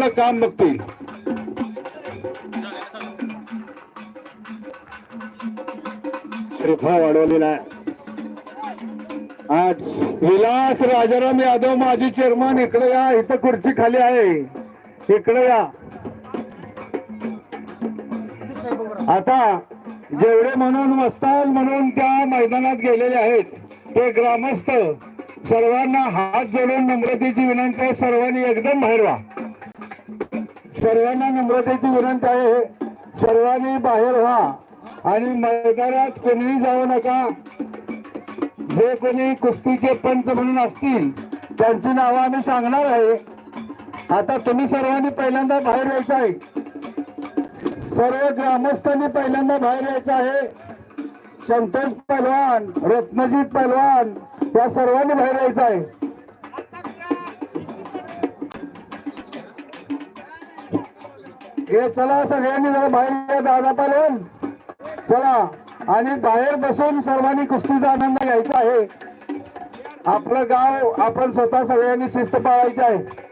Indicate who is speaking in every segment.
Speaker 1: आपलं काम बघतील.
Speaker 2: श्रीफळ वाढवलेला आहे.
Speaker 1: आज विलास राजाराम यादव माजी चेअरमन इकडे या इथं खुर्ची खाली आहे. इकडे या. आता जेवढे म्हणून वस्ताद म्हणून त्या मैदानात गेलेले आहेत ते ग्रामस्थ सर्वांना हात जोडून नम्रतेची विनंती आहे. सर्वांनी एकदम बाहेर व्हा. सर्वांना नम्रतेची विनंती आहे. सर्वांनी बाहेर व्हा आणि मैदानात कोणीही जाऊ नका. जे कोणी कुस्तीचे पंच म्हणून असतील त्यांची नावं आम्ही सांगणार आहे. आता तुम्ही सर्वांनी पहिल्यांदा बाहेर यायचं आहे. सर्व ग्रामस्थांनी पहिल्यांदा बाहेर यायचं आहे. संतोष पहलवान रत्नजीत पहलवान या सर्वांनी बाहेर यायचं आहे. हे चला सगळ्यांनी जरा बाहेर या दादा पहलवान चला. आणि बाहेर बसून सर्वांनी कुस्तीचा आनंद घ्यायचा आहे. आपलं गाव आपण स्वतः सगळ्यांनी शिस्त पाळायचं आहे.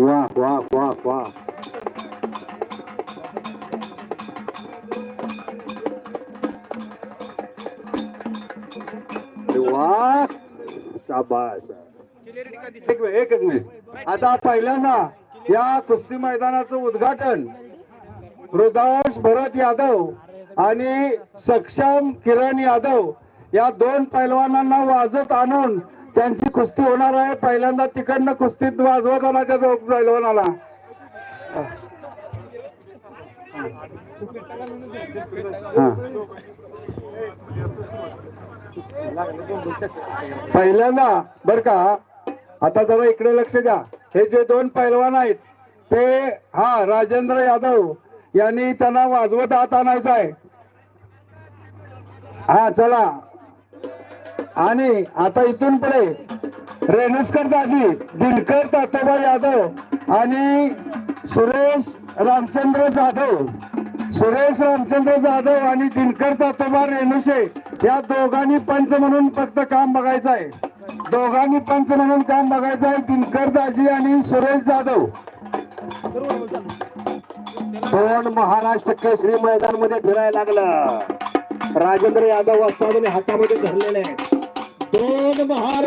Speaker 2: वा वा वा वा.
Speaker 1: वा शाबाश एक मिनिट एकच मिनिट. आता पहिल्यांदा या कुस्ती मैदानाचं उद्घाटन हृदयांश भरत यादव आणि सक्षम किरण यादव या दोन पैलवानांना वाजत आणून त्यांची कुस्ती होणार आहे. पहिल्यांदा तिकडनं कुस्तीत वाजवताना त्या पैलवानाला? पहिल्यांदा बर का आता जरा इकडे लक्ष द्या. हे जे दोन पैलवान आहेत ते हा राजेंद्र यादव यांनी त्यांना वाजवत हात आणायचा आहे. हा चला. आणि आता इथून पुढे रेणुसकर दाजी दिनकर तातोबा यादव आणि सुरेश रामचंद्र जाधव. सुरेश रामचंद्र जाधव आणि दिनकर तातोबा रेणुशे या दोघांनी पंच म्हणून फक्त काम बघायचं आहे दोघांनी पंच म्हणून काम बघायचं आहे दिनकर दाजी आणि सुरेश जाधव.
Speaker 2: दोन महाराष्ट्र केसरी मैदानमध्ये फिरायला लागलं. राजेंद्र यादव वस्तादने हातामध्ये धरलेले आहे दोन महाराष्ट्र